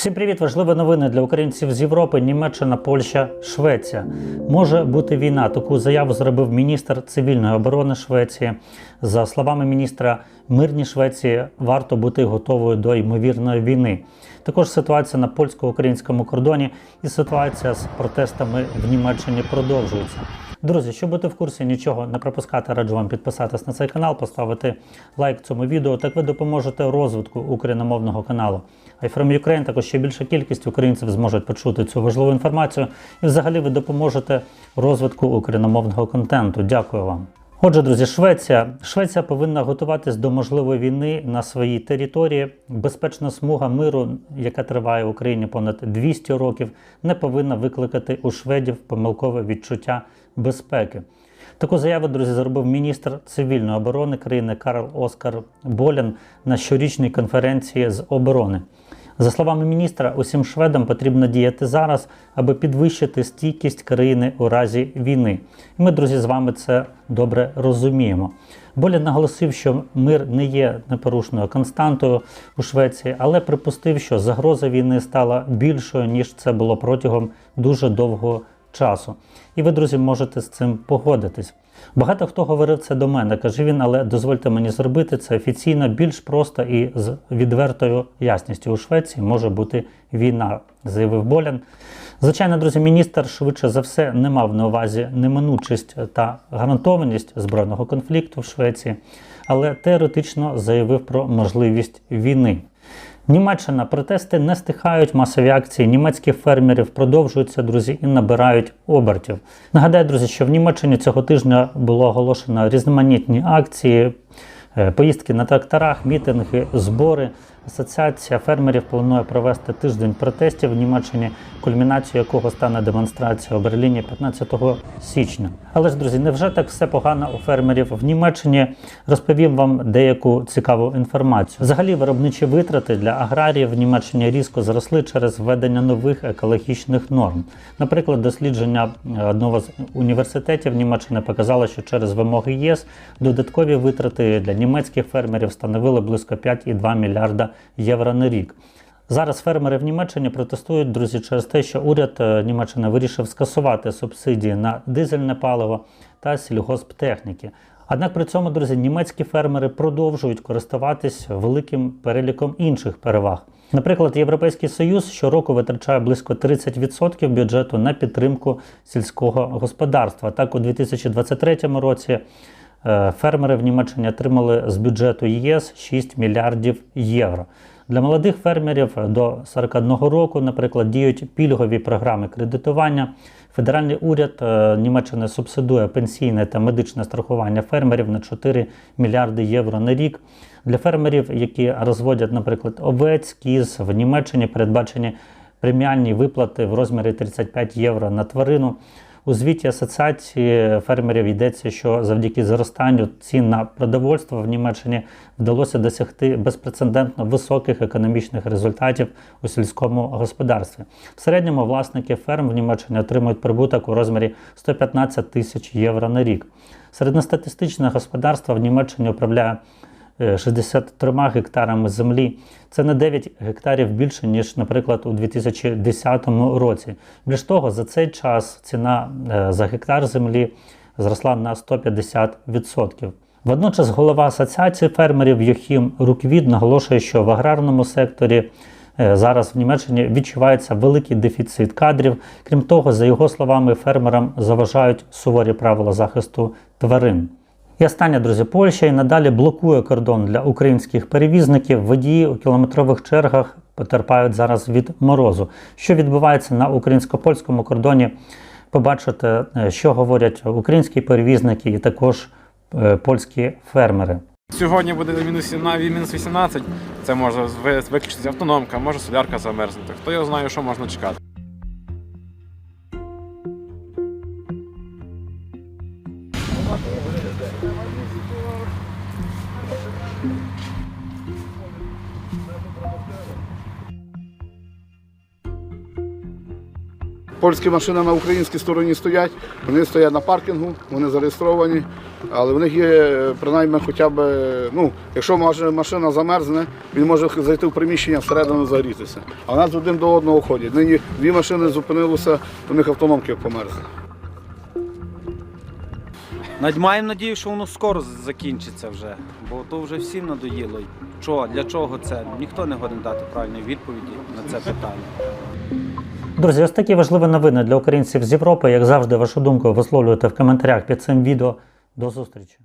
Всім привіт! Важливі новини для українців з Європи. Німеччина, Польща, Швеція. Може бути війна. Таку заяву зробив міністр цивільної оборони Швеції. За словами міністра, мирній Швеції варто бути готовою до ймовірної війни. Також ситуація на польсько-українському кордоні і ситуація з протестами в Німеччині продовжується. Друзі, щоб бути в курсі нічого не пропускати, раджу вам підписатись на цей канал, поставити лайк цьому відео. Так ви допоможете розвитку україномовного каналу. iFrom from Ukraine також ще більша кількість українців зможуть почути цю важливу інформацію. І взагалі ви допоможете розвитку україномовного контенту. Дякую вам. Отже, друзі, Швеція. Швеція повинна готуватись до можливої війни на своїй території. Безпечна смуга миру, яка триває в Україні понад 200 років, не повинна викликати у шведів помилкове відчуття безпеки. Таку заяву, друзі, зробив міністр цивільної оборони країни Карл Оскар Болян на щорічній конференції з оборони. За словами міністра, усім шведам потрібно діяти зараз, аби підвищити стійкість країни у разі війни. І ми, друзі, з вами це добре розуміємо. Боля наголосив, що мир не є непорушною константою у Швеції, але припустив, що загроза війни стала більшою ніж це було протягом дуже довгого часу. І ви, друзі, можете з цим погодитись. Багато хто говорив це до мене, каже він, але дозвольте мені зробити це офіційно більш просто і з відвертою ясністю. У Швеції може бути війна, заявив Болян. Звичайно, друзі, міністр швидше за все не мав на увазі неминучість та гарантованість збройного конфлікту в Швеції, але теоретично заявив про можливість війни. Німеччина протести не стихають, масові акції німецьких фермерів продовжуються, друзі, і набирають обертів. Нагадаю, друзі, що в Німеччині цього тижня було оголошено різноманітні акції, е, поїздки на тракторах, мітинги, збори. Асоціація фермерів планує провести тиждень протестів в Німеччині, кульмінацією якого стане демонстрація у Берліні 15 січня. Але ж, друзі, невже так все погано у фермерів в Німеччині? Розповім вам деяку цікаву інформацію. Взагалі, виробничі витрати для аграріїв в Німеччині різко зросли через введення нових екологічних норм. Наприклад, дослідження одного з університетів Німеччини показало, що через вимоги ЄС додаткові витрати для німецьких фермерів становили близько 5,2 мільярда євро на рік. Зараз фермери в Німеччині протестують, друзі, через те, що уряд е, Німеччини вирішив скасувати субсидії на дизельне паливо та сільгосптехніки. Однак при цьому, друзі, німецькі фермери продовжують користуватись великим переліком інших переваг. Наприклад, Європейський Союз щороку витрачає близько 30% бюджету на підтримку сільського господарства. Так, у 2023 році фермери в Німеччині отримали з бюджету ЄС 6 мільярдів євро. Для молодих фермерів до 41 року, наприклад, діють пільгові програми кредитування. Федеральний уряд е, Німеччини субсидує пенсійне та медичне страхування фермерів на 4 мільярди євро на рік. Для фермерів, які розводять, наприклад, овець, кіз в Німеччині передбачені преміальні виплати в розмірі 35 євро на тварину. У звіті асоціації фермерів йдеться, що завдяки зростанню цін на продовольство в Німеччині вдалося досягти безпрецедентно високих економічних результатів у сільському господарстві. В середньому власники ферм в Німеччині отримують прибуток у розмірі 115 тисяч євро на рік. Середньостатистичне господарство в Німеччині управляє 63 гектарами землі. Це на 9 гектарів більше, ніж, наприклад, у 2010 році. Більш того, за цей час ціна е, за гектар землі зросла на 150%. Водночас голова асоціації фермерів Йохім Руквід наголошує, що в аграрному секторі е, зараз в Німеччині відчувається великий дефіцит кадрів. Крім того, за його словами, фермерам заважають суворі правила захисту тварин. І останнє, друзі, Польща і надалі блокує кордон для українських перевізників. Водії у кілометрових чергах потерпають зараз від морозу. Що відбувається на українсько-польському кордоні? Побачите, е, що говорять українські перевізники і також е, польські фермери. Сьогодні буде мінус 17, мінус 18. Це може ви- виключитися автономка, може солярка замерзнути. Хто його знає, що можна чекати. Польські машини на українській стороні стоять, вони стоять на паркінгу, вони зареєстровані, але в них є е, принаймні хоча б, е, ну, якщо машина замерзне, він може зайти в приміщення всередину загрітися. А в нас один до одного ходять. Нині дві машини зупинилися, у них автономки померзли. Маємо надію, що воно скоро закінчиться вже, бо то вже всім надоїло. Що, для чого це? Ніхто не годен дати правильної відповіді на це питання. Друзі, ось такі важливі новини для українців з Європи. Як завжди, вашу думку висловлюйте в коментарях під цим відео. До зустрічі!